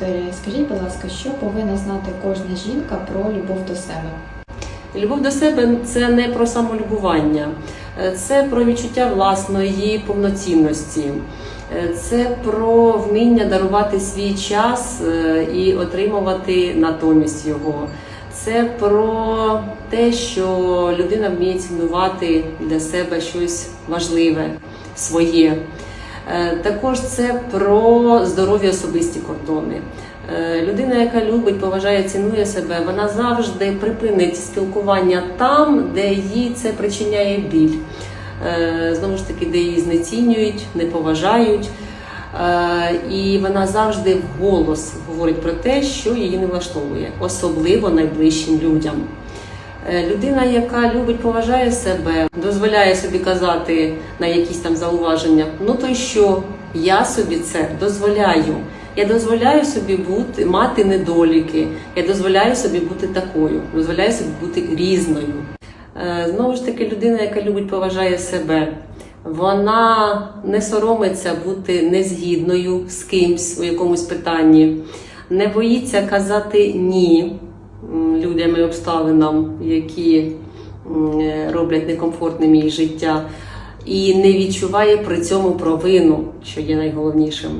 Вікторія, скажіть, будь ласка, що повинна знати кожна жінка про любов до себе? Любов до себе це не про самолюбування, це про відчуття власної повноцінності, це про вміння дарувати свій час е, і отримувати натомість його. Це про те, що людина вміє цінувати для себе щось важливе, своє. Е, Також це про здорові особисті кордони. Е, Людина, яка любить, поважає, цінує себе, вона завжди припинить спілкування там, де їй це причиняє біль. Е, Знову ж таки, де її знецінюють, не поважають. І вона завжди вголос говорить про те, що її не влаштовує, особливо найближчим людям. Е, Людина, яка любить, поважає себе, дозволяє собі казати на якісь там зауваження, ну то й що? Я собі це дозволяю. Я дозволяю собі бути, мати недоліки. Я дозволяю собі бути такою, дозволяю собі бути різною. Е, Знову ж таки, людина, яка любить, поважає себе, вона не соромиться бути незгідною з кимсь у якомусь питанні, не боїться казати ні людям і обставинам, які е, роблять некомфортним її життя, і не відчуває при цьому провину, що є найголовнішим.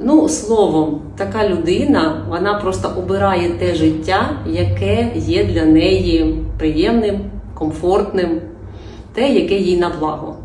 Ну, словом, така людина вона просто обирає те життя, яке є для неї приємним, комфортним, те, яке їй на благо.